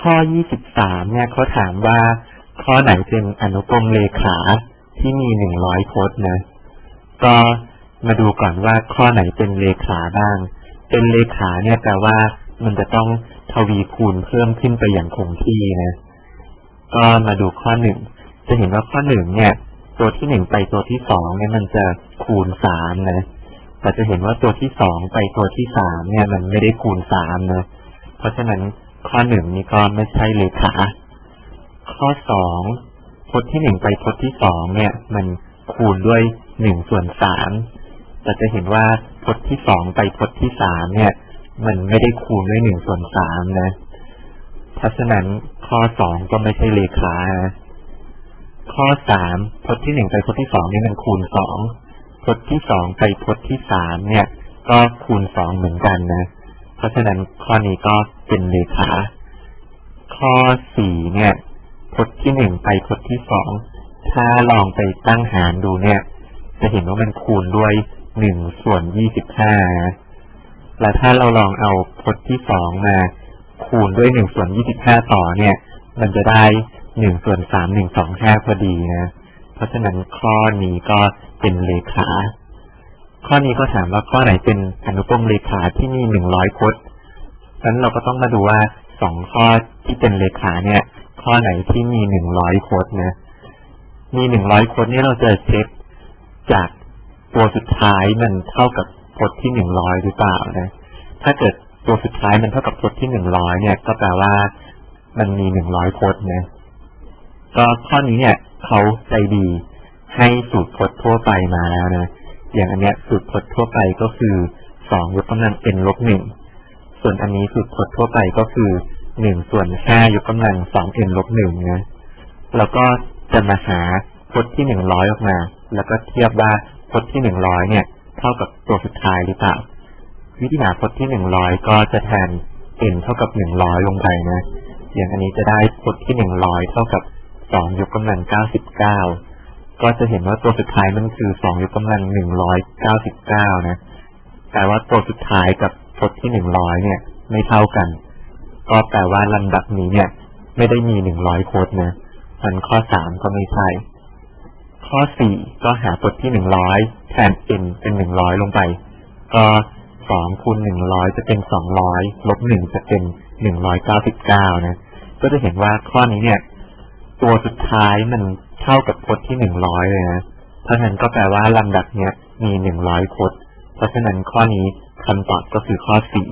ข้อ 23 เนี่ยเขาถามว่า ข้อไหนเป็นอนุกรมเลขาที่มี 100พจน์นะ ก็มาดูก่อนว่าข้อไหนเป็นเลขาบ้าง เป็นเลขาเนี่ยแปลว่ามันจะต้องทวีคูณเพิ่มขึ้นไปอย่างคงที่นะ ก็มาดูข้อหนึ่ง จะเห็นว่าข้อหนึ่งเนี่ย ตัวที่หนึ่งไปตัวที่สองเนี่ยมันจะคูณสามนะ แต่จะเห็นว่าตัวที่สองไปตัวที่สามเนี่ย มันไม่ได้คูณสามนะ เพราะฉะนั้น ข้อหนึ่งนี่ก็ไม่ใช่เลขาข้อสองพจน์ที่หนึ่งไปพจน์ที่สองเนี่ย มันคูณด้วยหนึ่งส่วนสามแต่จะเห็นว่าพจน์ที่สองไปพจน์ที่สามเนี่ย มันไม่ได้คูณด้วยหนึ่งส่วนสามนะเพราะฉะนั้นข้อสองก็ไม่ใช่เลขาข้อสามพจน์ที่หนึ่งไปพจน์ที่สองนี่มันคูณสองพจน์ที่สองไปพจน์ที่สามเนี่ย ก็คูณสองเหมือนกันนะ เพราะฉะนั้นข้อนี้ก็เป็นเลขา ข้อสี่เนี่ยพจน์ที่หนึ่งไปพจน์ที่สองถ้าลองไปตั้งหารดูเนี่ย จะเห็นว่ามันคูณด้วยหนึ่งส่วนยี่สิบห้าแล้วถ้าเราลองเอาพจน์ที่สองมาคูณด้วยหนึ่งส่วนยี่สิบห้าต่อเนี่ย มันจะได้หนึ่งส่วนสามหนึ่งสองห้าพอดีนะ เพราะฉะนั้นข้อนี้ก็เป็นเลขา ข้อนี้ก็ถามว่าข้อไหนเป็นอนุกรมเลขาที่มีหนึ่งร้อยพจน์ฉะนั้นเราก็ต้องมาดูว่า สองข้อที่เป็นเลขาเนี่ย ข้อไหนที่มีหนึ่งร้อยพจน์นะ มีหนึ่งร้อยพจน์นี่เราจะเช็คจากตัวสุดท้ายมันเท่ากับพจน์ที่หนึ่งร้อยหรือเปล่านะ ถ้าเกิดตัวสุดท้ายมันเท่ากับพจน์ที่หนึ่งร้อยเนี่ย ก็แปลว่ามันมีหนึ่งร้อยพจน์นะ ก็ข้อนี้เนี่ยเขาใจดีให้สูตรพจน์ทั่วไปมาแล้วนะ อย่างอันเนี้ยสูตรพจน์ทั่วไปก็คือสองยกกำลัง n ลบหนึ่ง ส่วนอันนี้สูตรพจน์ทั่วไปก็คือหนึ่งส่วนห้ายกกำลังสอง n ลบหนึ่งนะแล้วก็จะมาหาพจน์ที่หนึ่งร้อยออกมา แล้วก็เทียบว่าพจน์ที่หนึ่งร้อยเนี่ย เท่ากับตัวสุดท้ายหรือเปล่าวิธีหาพจน์ที่หนึ่งร้อยก็จะแทน n เท่ากับหนึ่งร้อยลงไปนะ อย่างอันนี้จะได้พจน์ที่หนึ่งร้อยเท่ากับสองยกกำลังเก้าสิบเก้าก็จะเห็นว่าตัวสุดท้ายมันคือสองยกกำลังหนึ่งร้อยเก้าสิบเก้านะแต่ว่าตัวสุดท้ายกับ พจน์ที่หนึ่งร้อยเนี่ย ไม่เท่ากัน ก็แปลว่าลำดับนี้เนี่ย ไม่ได้มีหนึ่งร้อยพจน์นะมันข้อสามก็ไม่ใช่ ข้อสี่ก็หาพจน์ที่หนึ่งร้อยแทน n เป็นหนึ่งร้อยลงไป ก็สองคูณหนึ่งร้อยจะเป็นสองร้อยลบหนึ่งจะเป็นหนึ่งร้อยเก้าสิบเก้านะ ก็จะเห็นว่าข้อนี้เนี่ย ตัวสุดท้ายมันเท่ากับพจน์ที่หนึ่งร้อยเลยนะเพราะฉะนั้นก็แปลว่าลำดับเนี้ยมีหนึ่งร้อยพจน์เพราะฉะนั้นข้อนี้ คันตะก็คือข้อสี่